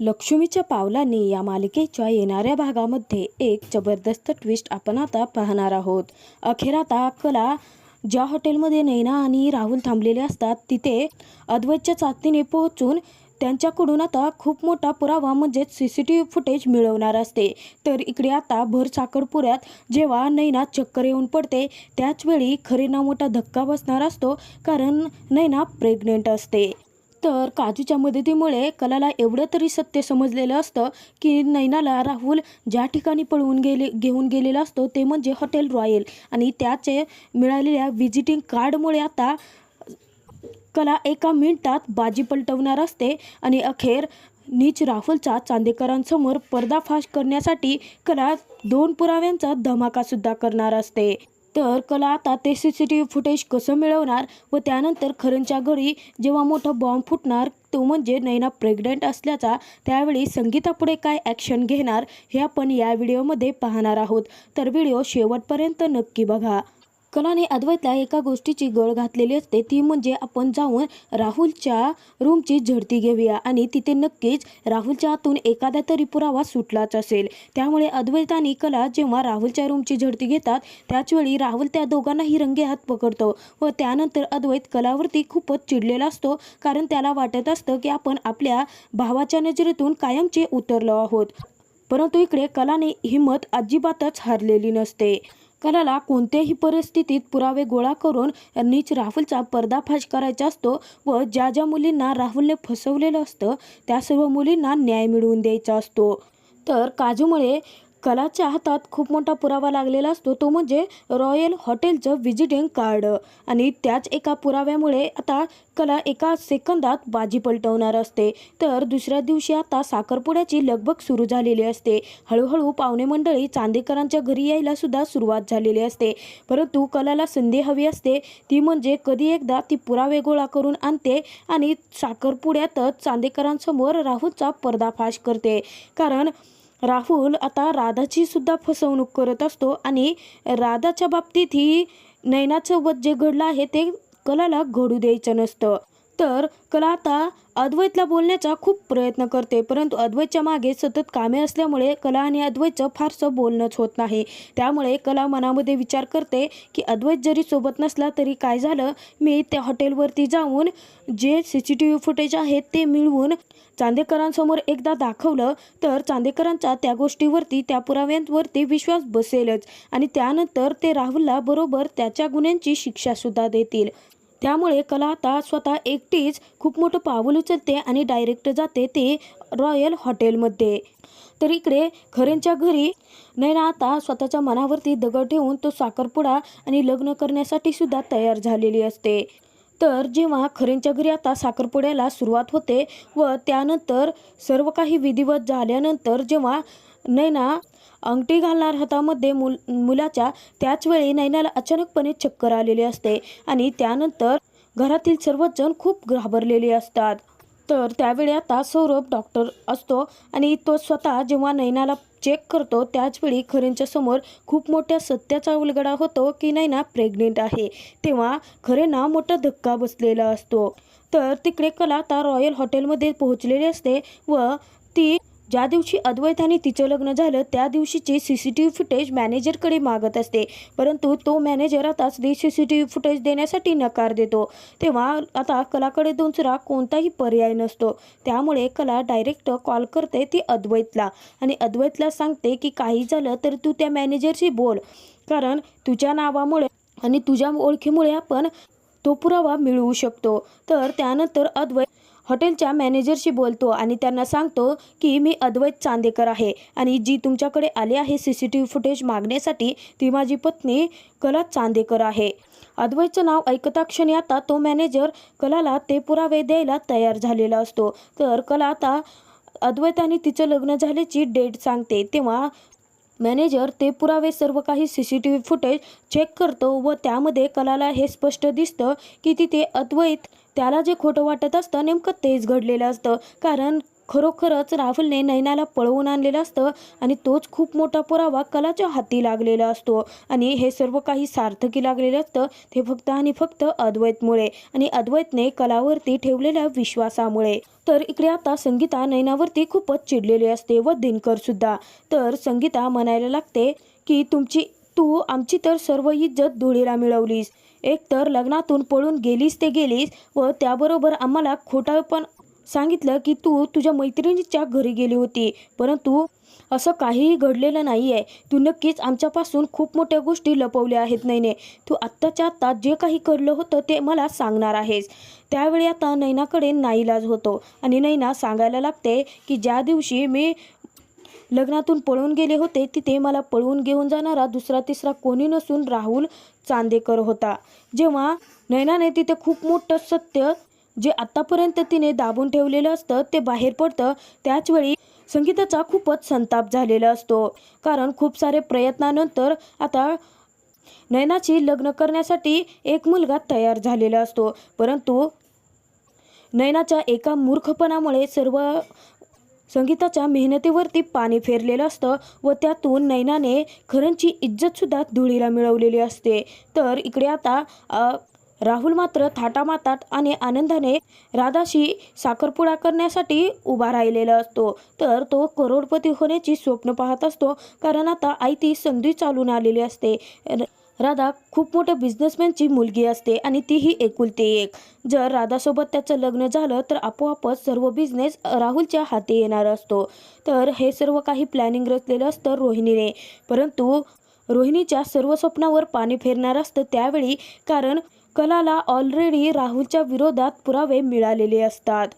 लक्ष्मीच्या पावलांनी या मालिकेच्या येणाऱ्या भागामध्ये एक जबरदस्त ट्विस्ट आपण आता पाहणार आहोत. अखेर आता कला ज्या हॉटेलमध्ये नैना आणि राहुल थांबलेले असतात तिथे अद्वैतच्या चाचणीने पोहोचून त्यांच्याकडून आता खूप मोठा पुरावा म्हणजेच C C T V footage मिळवणार असते. तर इकडे आता भर साखरपुऱ्यात जेव्हा नैना चक्कर येऊन पडते त्याचवेळी खरेना मोठा धक्का बसणार असतो कारण नैना प्रेग्नेंट असते. तर काजूच्या मदतीमुळे कलाला एवढं तरी सत्य समजलेलं असतं की नैनाला राहुल ज्या ठिकाणी पळवून गेले घेऊन गेलेला असतो ते म्हणजे हॉटेल रॉयल. आणि त्याचे मिळालेल्या व्हिजिटिंग कार्डमुळे आता कला एका मिनिटात बाजी पलटवणार असते. आणि अखेर नीच राहुलचा चांदेकरांसमोर पर्दाफाश करण्यासाठी कला दोन पुराव्यांचा धमाकासुद्धा करणार असते. तर कला आता ते C C T V footage कसं मिळवणार व त्यानंतर खरंच्या घरी जेव्हा मोठा बॉम्ब फुटणार तो म्हणजे नैना प्रेग्नंट असल्याचा त्यावेळी संगीतापुढे काय ॲक्शन घेणार हे आपण या व्हिडिओमध्ये पाहणार आहोत. तर व्हिडिओ शेवटपर्यंत नक्की बघा. कलाने अद्वैतला एका गोष्टीची गळ घातलेली असते. ती म्हणजे आपण जाऊन राहुलच्या रूमची झडती घेऊया आणि तिथे नक्कीच राहुलच्या हातून एखादा तरी पुरावा सुटलाच असेल. त्यामुळे अद्वैत आणि कला जेव्हा राहुलच्या रूमची झडती घेतात त्याचवेळी राहुल त्या दोघांनाही रंगे हात पकडतो व त्यानंतर अद्वैत कलावरती खूपच चिडलेला असतो. कारण त्याला वाटत असतं की आपण आपल्या भावाच्या नजरेतून कायमचे उतरलो आहोत. परंतु इकडे कलाने हिंमत अजिबातच हरलेली नसते. कलाला कोणत्याही परिस्थितीत पुरावे गोळा करून नीच राहुलचा पर्दाफाश करायचा असतो व ज्या ज्या मुलींना राहुलने फसवलेलं असतं त्या सर्व मुलींना न्याय मिळवून द्यायचा असतो. तर काजूमुळे कलाच्या हातात खूप मोठा पुरावा लागलेला असतो. तो म्हणजे रॉयल हॉटेलचं व्हिजिटिंग कार्ड आणि त्याच एका पुराव्यामुळे आता कला एका सेकंदात बाजी पलटवणार असते. तर दुसऱ्या दिवशी आता साखरपुड्याची लगबग सुरू झालेली असते. हळूहळू पाहुणे मंडळी चांदेकरांच्या घरी यायला सुद्धा सुरुवात झालेली असते. परंतु कलाला संधी हवी असते. ती म्हणजे कधी एकदा ती पुरावे गोळा करून आणते आणि साखरपुड्यातच चांदेकरांसमोर राहुलचा पर्दाफाश करते. कारण राहुल आता राधाची सुद्धा फसवणूक करत असतो आणि राधाच्या बाबतीत ही नैनासोबत जे घडलं आहे ते कलाला घडू द्यायचं नसतं. तर कला आता अद्वैतला बोलण्याचा खूप प्रयत्न करते परंतु अद्वैतच्या मागे सतत कामे असल्यामुळे कला आणि अद्वैतचं फारसं बोलणंच होत नाही. त्यामुळे कला मनामध्ये विचार करते की अद्वैत जरी सोबत नसला तरी काय झालं? मी त्या हॉटेलवरती जाऊन जे C C T V footage आहेत ते मिळवून चांदेकरांसमोर एकदा दाखवलं तर चांदेकरांचा त्या गोष्टीवरती त्या पुराव्यांवरती विश्वास बसेलच आणि त्यानंतर ते राहुलला बरोबर त्याच्या गुन्ह्यांची शिक्षासुद्धा देतील. त्यामुळे कला आता स्वतः एकटीच खूप मोठं पाऊल उचलते आणि डायरेक्ट जाते ते रॉयल हॉटेलमध्ये. तर इकडे खरेंच्या घरी नैना आता स्वतःच्या मनावरती दगड ठेवून तो साखरपुडा आणि लग्न करण्यासाठी सुद्धा तयार झालेली असते. तर जेव्हा खरेंच्या घरी आता साखरपुड्याला सुरुवात होते व त्यानंतर सर्व काही विधिवत झाल्यानंतर जेव्हा नैना अंगठी घालणार हातामध्ये मुल मुलाच्या त्याचवेळी नैनाला अचानकपणे चक्कर आलेली असते आणि त्यानंतर घरातील सर्वच जण खूप घाबरलेले असतात. तर त्यावेळी आता सौरभ डॉक्टर असतो आणि तो स्वतः जेव्हा नैनाला चेक करतो त्याचवेळी खरेंच्या समोर खूप मोठ्या सत्याचा उलगडा होतो की नैना प्रेग्नेंट आहे. तेव्हा खरेंना मोठा धक्का बसलेला असतो. तर तिकडे कला आता रॉयल हॉटेलमध्ये पोहोचलेली असते व ती ज्या दिवशी अद्वैत आणि तिचं लग्न झालं त्या दिवशीची C C T V footage मॅनेजरकडे मागत असते. परंतु तो मॅनेजर आता C C T V footage देण्यासाठी नकार देतो. तेव्हा आता कलाकडे दुसरा कोणताही पर्याय नसतो. त्यामुळे कला डायरेक्ट कॉल करते ती अद्वैतला. आणि अद्वैतला सांगते की काही झालं तर तू त्या मॅनेजरशी बोल. कारण तुझ्या नावामुळे आणि तुझ्या ओळखीमुळे आपण तो पुरावा मिळवू शकतो. तर त्यानंतर अद्वैत हॉटेलच्या मॅनेजरशी बोलतो आणि त्यांना सांगतो की मी अद्वैत चांदेकर आहे आणि जी तुमच्याकडे आली आहे C C T V footage मागण्यासाठी ती माझी पत्नी कला चांदेकर आहे. अद्वैतचं नाव ऐकता क्षणी आता तो मॅनेजर कलाला ते पुरावे द्यायला तयार झालेला असतो. तर कला आता अद्वैत आणि तिचं लग्न झाल्याची डेट सांगते. तेव्हा मॅनेजर ते पुरावे सर्व काही C C T V footage check करतो व त्यामध्ये कलाला हे स्पष्ट दिसतं की तिथे अद्वैत त्याला जे खोटं वाटत असतं नेमकं तेच घडलेलं असतं. कारण खरोखरच राहुलने नैनाला पळवून आणलेलं असतं आणि तोच खूप मोठा पुरावा कलाच्या हाती लागलेला असतो. आणि हे सर्व काही सार्थकी लागलेलं असतं ते फक्त आणि फक्त अद्वैतमुळे आणि अद्वैतने कलावरती ठेवलेल्या विश्वासामुळे. तर इकडे आता संगीता नैनावरती खूपच चिडलेली असते व दिनकरसुद्धा तर संगीता म्हणायला लागते की तुमची तू आमची तर सर्व इज्जत धुळीला मिळवलीस. एक तर लग्नातून पळून गेलीस ते गेलीस व त्याबरोबर आम्हाला खोटा पण सांगितलं की तू तुझ्या मैत्रिणीच्या घरी गेली होती. परंतु असं काहीही घडलेलं नाही आहे तू नक्कीच आमच्यापासून खूप मोठ्या गोष्टी लपवल्या आहेत नैने. तू आत्ताच्या आत्ता जे काही घडलं होतं ते मला सांगणार आहेस. त्यावेळी आता नैनाकडे नाईलाज होतो आणि नैना सांगायला लागते की ज्या दिवशी मी लग्नातून पळून गेले होते तिथे मला पळवून घेऊन जाणारा दुसरा तिसरा कोणी नसून राहुल चांदेकर होता. जेव्हा नैनाने तिथे खूप मोठं सत्य जे आत्तापर्यंत तिने दाबून ठेवलेलं असतं ते बाहेर पडतं त्याचवेळी संगीताचा खूपच संताप झालेला असतो. कारण खूप सारे प्रयत्नानंतर आता नैनाची लग्न करण्यासाठी एक मुलगा तयार झालेला असतो. परंतु नैनाच्या एका मूर्खपणामुळे सर्व संगीताच्या मेहनतीवरती पाणी फेरलेलं असतं व त्यातून नैनाने खरंची इज्जतसुद्धा धुळीला मिळवलेली असते. तर इकडे आता राहुल मात्र थाटामातात आणि आनंदाने राधाशी साखरपुडा करण्यासाठी उभा राहिलेला असतो. तर तो करोडपती होण्याची स्वप्न पाहत असतो कारण आता आई ती संधी चालून आलेली असते. र- राधा खूप मोठ्या बिझनेसमॅनची मुलगी असते आणि तीही एकुलती एक. जर राधासोबत त्याचं लग्न झालं तर आपोआपच सर्व बिझनेस राहुलच्या हाती येणार असतो. तर हे सर्व काही प्लॅनिंग रचलेलं असतं रोहिणीने. परंतु रोहिणीच्या सर्व स्वप्नावर पाणी फेरणार असतं त्यावेळी कारण कलाला ऑलरेडी राहुलच्या विरोधात पुरावे मिळालेले असतात.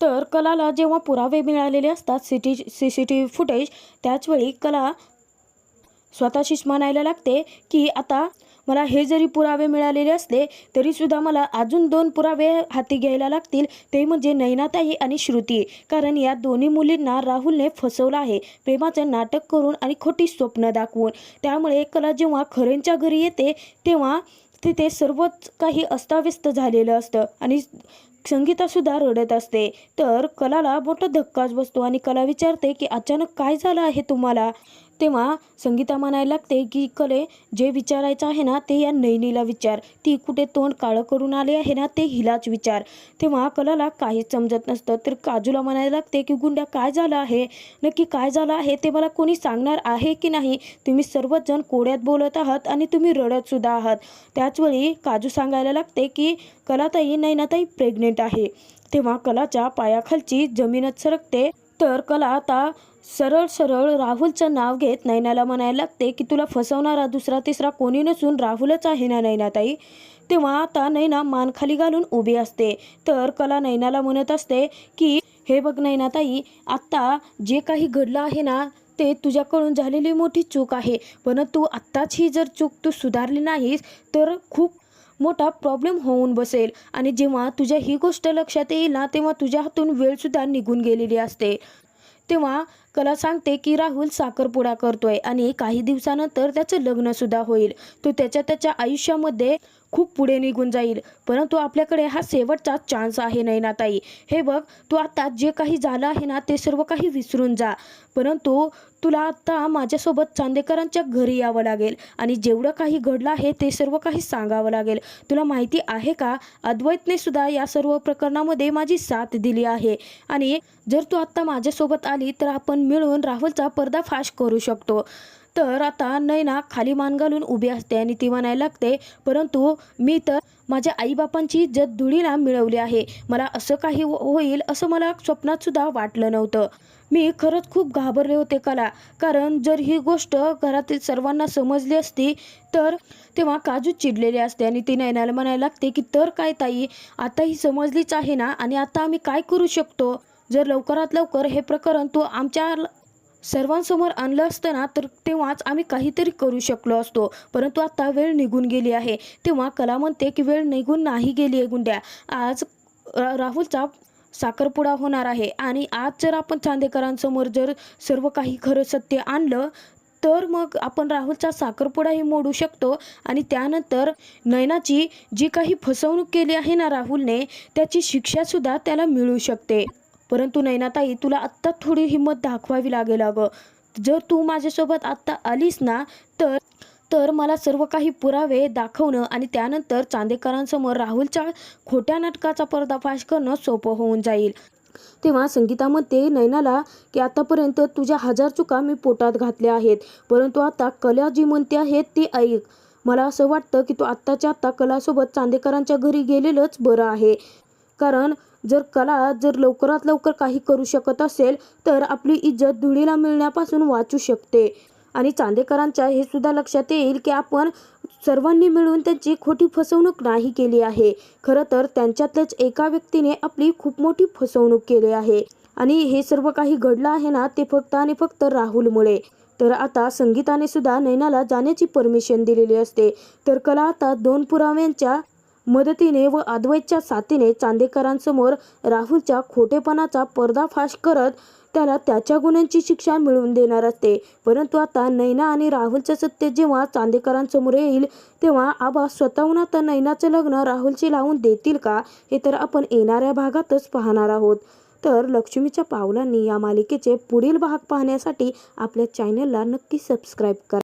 तर कलाला जेव्हा पुरावे मिळालेले असतात city C C T V footage त्याचवेळी कला स्वतःशीच म्हणायला लागते की आता मला हे जरी पुरावे मिळालेले असले तरीसुद्धा मला अजून दोन पुरावे हाती घ्यायला लागतील. ते म्हणजे नैनाताई आणि श्रुती. कारण या दोन्ही मुलींना राहुलने फसवलं आहे. प्रेमाचं नाटक करून आणि खोटी स्वप्न दाखवून. त्यामुळे कला जेव्हा खरेंच्या घरी येते तेव्हा तिथे सर्वच काही अस्ताव्यस्त झालेलं असतं आणि संगीतासुद्धा रडत असते. तर कलाला मोठा धक्काच बसतो आणि कला विचारते की अचानक काय झालं आहे तुम्हाला? तेव्हा संगीता म्हणायला लागते की कले जे विचारायचं आहे ना ते या नैनीला विचार. ती कुठे तोंड काळं करून आले आहे ना ते हिलाच विचार. तेव्हा कलाला काहीच समजत नसतं. तर काजूला म्हणायला लागते की गुंड्या काय झालं आहे? नक्की काय झालं आहे? ते मला कोणी सांगणार आहे की नाही? तुम्ही सर्वजण कोड्यात बोलत आहात आणि तुम्ही रडतसुद्धा आहात. त्याचवेळी काजू सांगायला लागते की कलाताई नैनाताई प्रेग्नेंट आहे. तेव्हा कलाच्या पायाखालची जमीनच सरकते. तर कला आता सरळ सरळ राहुलचं नाव घेत नैनाला म्हणायला लागते की तुला फसवणारा दुसरा तिसरा कोणी नसून राहुलच आहे ना नैनाताई. तेव्हा आता नैना मान खाली घालून उभी असते. तर कला नैनाला म्हणत असते की हे बघ नैनाताई आत्ता जे काही घडलं आहे ना ते तुझ्याकडून झालेली मोठी चूक आहे. परंतु आत्ताच ही जर चूक तू सुधारली नाहीस तर खूप मोठा प्रॉब्लेम होऊन बसेल. आणि जेव्हा तुझ्या ही गोष्ट लक्षात येईल ना तेव्हा तुझ्या हातून वेळसुद्धा निघून गेलेली असते. तेव्हा कला सांगते की राहुल साखरपुडा करतोय आणि काही दिवसानंतर त्याचं लग्नसुद्धा होईल. तो त्याच्या त्याच्या आयुष्यामध्ये खूप पुढे निघून जाईल. परंतु आपल्याकडे हा शेवटचा चान्स आहे नैनाताई. हे बघ तू आता जे काही झालं आहे ना ते सर्व काही विसरून जा. परंतु तुला आता माझ्यासोबत चांदेकरांच्या घरी यावं लागेल आणि जेवढं काही घडलं आहे ते सर्व काही सांगावं लागेल. तुला माहिती आहे का? अद्वैतने सुद्धा या सर्व प्रकरणामध्ये माझी साथ दिली आहे. आणि जर तू आत्ता माझ्यासोबत आली तर आपण मिळून राहुलचा पर्दाफाश करू शकतो. तर आता नैना खाली मान घालून उभी असते आणि ती म्हणायला लागते परंतु मी तर माझ्या आईबापांची इज्जत धुळीला मिळवली आहे. मला असं काही हो-, होईल असं मला स्वप्नातसुद्धा वाटलं नव्हतं. मी खरंच खूप घाबरले होते कला. कारण जर ही गोष्ट घरातील सर्वांना समजली असती तर तेव्हा काजू चिडलेली असते आणि ती नैनाला म्हणायला लागते की तर काय ताई आता ही समजलीच आहे ना? आणि आता आम्ही काय करू शकतो? जर लवकरात लवकर हे प्रकरण तू आमच्या सर्वांसमोर आणलं असतं ना तर तेव्हाच आम्ही काहीतरी करू शकलो असतो. परंतु आता वेळ निघून गेली आहे. तेव्हा कला म्हणते की वेळ निघून नाही गेली आहे गुंड्या. आज राहुलचा साखरपुडा होणार आहे. आणि आज जर आपण चांदेकरांसमोर जर सर्व काही खरं सत्य आणलं तर मग आपण राहुलचा साखरपुडाही मोडू शकतो. आणि त्यानंतर नयनाची जी काही फसवणूक केली आहे ना राहुलने त्याची शिक्षासुद्धा त्याला मिळू शकते. परंतु नैनाताई तुला आत्ता थोडी हिंमत दाखवावी लागेल अगं. जर तू माझ्यासोबत आत्ता आलीस ना तर तर मला सर्व काही पुरावे दाखवणं आणि त्यानंतर चांदेकरांसमोर राहुलच्या खोट्या नाटकाचा पर्दाफाश करणं सोपं होऊन जाईल. तेव्हा संगीतामध्ये नैनाला की आतापर्यंत तुझ्या हजार चुका मी पोटात घातल्या आहेत परंतु आता कला जी म्हणते आहेत ती ऐक. मला असं वाटतं की तू आत्ताच्या आत्ता कलासोबत चांदेकरांच्या घरी गेलेलंच बरं आहे. कारण जर कला जर लवकरात लवकर काही करू शकत असेल तर आपली इज्जत धुळीला मिळण्यापासून वाचू शकते. आणि चांदेकरांच्या हे सुद्धा लक्षात येईल की आपण सर्वांनी मिळून त्यांची खोटी फसवणूक नाही केली आहे. खरं तर त्यांच्यातल्याच एका व्यक्तीने आपली खूप मोठी फसवणूक केली आहे. आणि हे सर्व काही घडलं आहे ना ते फक्त आणि फक्त राहुलमुळे. तर आता संगीताने सुद्धा नैनाला जाण्याची परमिशन दिलेली असते. तर कला आता दोन पुराव्यांच्या मदतीने व अद्वैतच्या साथीने चांदेकरांसमोर राहुलच्या खोटेपणाचा पर्दाफाश करत त्याला त्याच्या गुन्ह्यांची शिक्षा मिळवून देणार असते. परंतु आता नैना आणि राहुलचं सत्य जेव्हा चांदेकरांसमोर येईल तेव्हा आबा स्वतःहून आता नैनाचं लग्न राहुलशी लावून देतील का हे तर आपण येणाऱ्या भागातच पाहणार आहोत. तर लक्ष्मीच्या पावलांनी या मालिकेचे पुढील भाग पाहण्यासाठी आपल्या चॅनलला नक्की सबस्क्राईब करा.